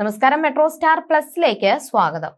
നമസ്കാരം metro star പ്ലസിലേക്ക് സ്വാഗതം.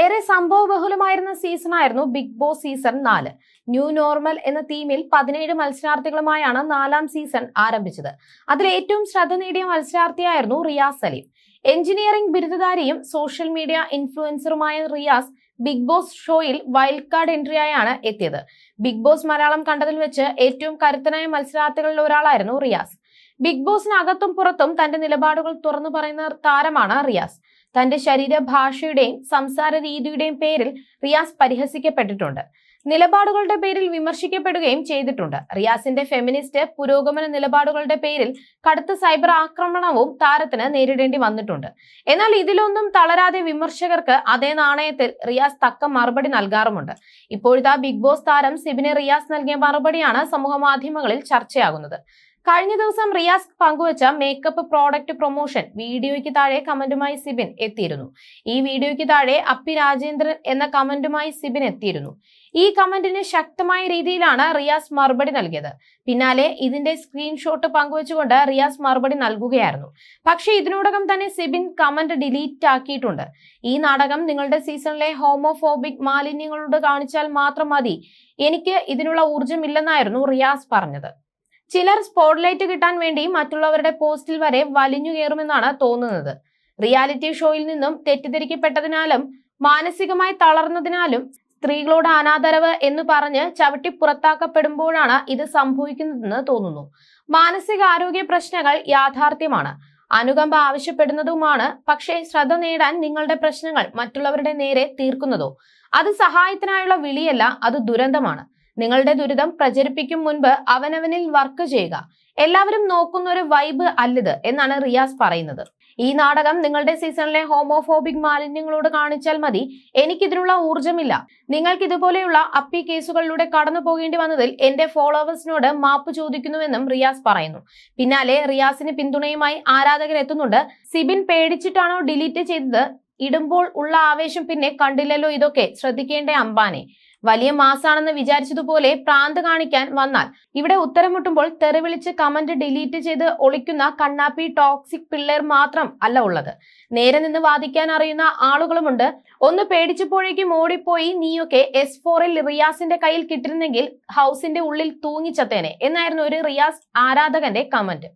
ഏറെ സംഭവ ബഹുലമായിരുന്ന സീസണായിരുന്നു ബിഗ് ബോസ് സീസൺ നാല്. ന്യൂ നോർമൽ എന്ന തീമിൽ പതിനേഴ് മത്സരാർത്ഥികളുമായാണ് നാലാം സീസൺ ആരംഭിച്ചത്. അതിൽ ഏറ്റവും ശ്രദ്ധ നേടിയ മത്സരാർത്ഥിയായിരുന്നു റിയാസ് സലീം. എഞ്ചിനീയറിംഗ് ബിരുദധാരിയും സോഷ്യൽ മീഡിയ ഇൻഫ്ലുവൻസറുമായ റിയാസ് ബിഗ് ബോസ് ഷോയിൽ വൈൽഡ് കാർഡ് എൻട്രിയായാണ് എത്തിയത്. ബിഗ് ബോസ് മലയാളം കണ്ടതിൽ വെച്ച് ഏറ്റവും കരുത്തനായ മത്സരാർത്ഥികളിൽ ഒരാളായിരുന്നു റിയാസ്. ബിഗ് ബോസിനകത്തും പുറത്തും തന്റെ നിലപാടുകൾ തുറന്നു പറയുന്ന താരമാണ് റിയാസ്. തന്റെ ശരീരഭാഷയുടെയും സംസാര രീതിയുടെയും പേരിൽ റിയാസ് പരിഹസിക്കപ്പെട്ടിട്ടുണ്ട്. നിലപാടുകളുടെ പേരിൽ വിമർശിക്കപ്പെടുകയും ചെയ്തിട്ടുണ്ട്. റിയാസിന്റെ ഫെമിനിസ്റ്റ് പുരോഗമന നിലപാടുകളുടെ പേരിൽ കടുത്ത സൈബർ ആക്രമണവും താരത്തിന് നേരിടേണ്ടി വന്നിട്ടുണ്ട്. എന്നാൽ ഇതിലൊന്നും തളരാതെ വിമർശകർക്ക് അതേ നാണയത്തിൽ റിയാസ് തക്ക മറുപടി നൽകാറുമുണ്ട്. ഇപ്പോഴത്തെ ബിഗ് ബോസ് താരം സിബിന് റിയാസ് നൽകിയ മറുപടിയാണ് സമൂഹ മാധ്യമങ്ങളിൽ ചർച്ചയാകുന്നത്. കഴിഞ്ഞ ദിവസം റിയാസ് പങ്കുവച്ച മേക്കപ്പ് പ്രോഡക്റ്റ് പ്രൊമോഷൻ വീഡിയോയ്ക്ക് താഴെ കമന്റുമായി സിബിൻ എത്തിയിരുന്നു. ഈ വീഡിയോയ്ക്ക് താഴെ അപ്പി രാജേന്ദ്രൻ എന്ന കമന്റുമായി സിബിൻ എത്തിയിരുന്നു. ഈ കമന്റിന് ശക്തമായ രീതിയിലാണ് റിയാസ് മറുപടി നൽകിയത്. പിന്നാലെ ഇതിന്റെ സ്ക്രീൻഷോട്ട് പങ്കുവച്ചുകൊണ്ട് റിയാസ് മറുപടി നൽകുകയായിരുന്നു. പക്ഷേ ഇതിനോടകം തന്നെ സിബിൻ കമന്റ് ഡിലീറ്റ് ആക്കിയിട്ടുണ്ട്. ഈ നാടകം നിങ്ങളുടെ സീസണിലെ ഹോമോഫോബിക് മാലിന്യങ്ങളോട് കാണിച്ചാൽ മാത്രം മതി. എനിക്ക് ഇതിനുള്ള ഊർജമില്ലെന്നായിരുന്നു റിയാസ് പറഞ്ഞത്. ചിലർ സ്പോട്ട്ലൈറ്റ് കിട്ടാൻ വേണ്ടി മറ്റുള്ളവരുടെ പോസ്റ്റിൽ വരെ വലിഞ്ഞു കയറുമെന്നാണ് തോന്നുന്നത്. റിയാലിറ്റി ഷോയിൽ നിന്നും തെറ്റിദ്ധരിക്കപ്പെട്ടതിനാലും മാനസികമായി തളർന്നതിനാലും സ്ത്രീകളോട് അനാദരവ് എന്ന് പറഞ്ഞ് ചവിട്ടി പുറത്താക്കപ്പെടുമ്പോഴാണ് ഇത് സംഭവിക്കുന്നതെന്ന് തോന്നുന്നു. മാനസികാരോഗ്യ പ്രശ്നങ്ങൾ യാഥാർത്ഥ്യമാണ്. അനുകമ്പ ആവശ്യപ്പെടുന്നതുമാണ്. പക്ഷേ ശ്രദ്ധ നേടാൻ നിങ്ങളുടെ പ്രശ്നങ്ങൾ മറ്റുള്ളവരുടെ നേരെ തീർക്കുന്നതോ? അത് സഹായത്തിനായുള്ള വിളിയല്ല അത് ദുരന്തമാണ്. നിങ്ങളുടെ ദുരിതം പ്രചരിപ്പിക്കും മുൻപ് അവനവനിൽ വർക്ക് ചെയ്യുക. എല്ലാവരും നോക്കുന്ന ഒരു വൈബ് അല്ലത് എന്നാണ് റിയാസ് പറയുന്നത്. ഈ നാടകം നിങ്ങളുടെ സീസണിലെ ഹോമോഫോബിക് മാലിന്യങ്ങളോട് കാണിച്ചാൽ മതി. എനിക്കിതിനുള്ള ഊർജമില്ല നിങ്ങൾക്ക് ഇതുപോലെയുള്ള അപ്പി കേസുകളിലൂടെ കടന്നു പോകേണ്ടി വന്നതിൽ എന്റെ ഫോളോവേഴ്സിനോട് മാപ്പ് ചോദിക്കുന്നുവെന്നും റിയാസ് പറയുന്നു. പിന്നാലെ റിയാസിന് പിന്തുണയുമായി ആരാധകർ എത്തുന്നുണ്ട്. സിബിൻ പേടിച്ചിട്ടാണോ ഡിലീറ്റ് ചെയ്തത്? ഇടുമ്പോൾ ഉള്ള ആവേശം പിന്നെ കണ്ടില്ലല്ലോ ഇതൊക്കെ. ശ്രദ്ധിക്കേണ്ട അംബാനെ. വലിയ മാസാണെന്ന് വിചാരിച്ചതുപോലെ പ്രാന്ത് കാണിക്കാൻ വന്നാൽ. ഇവിടെ ഉത്തരമുട്ടുമ്പോൾ തെറിവിളിച്ച് കമന്റ് ഡിലീറ്റ് ചെയ്ത് ഒളിക്കുന്ന കണ്ണാപ്പി ടോക്സിക് പിള്ളേർ മാത്രം അല്ല ഉള്ളത്. നേരെ നിന്ന് വാദിക്കാൻ അറിയുന്ന ആളുകളുമുണ്ട്. ഒന്ന് പേടിച്ചപ്പോഴേക്കും ഓടിപ്പോയി നീയൊക്കെ എസ് ഫോറിൽ റിയാസിന്റെ കയ്യിൽ കിട്ടിരുന്നെങ്കിൽ ഹൗസിന്റെ ഉള്ളിൽ തൂങ്ങിച്ചത്തേനെ എന്നായിരുന്നു ഒരു റിയാസ് ആരാധകന്റെ കമന്റ്.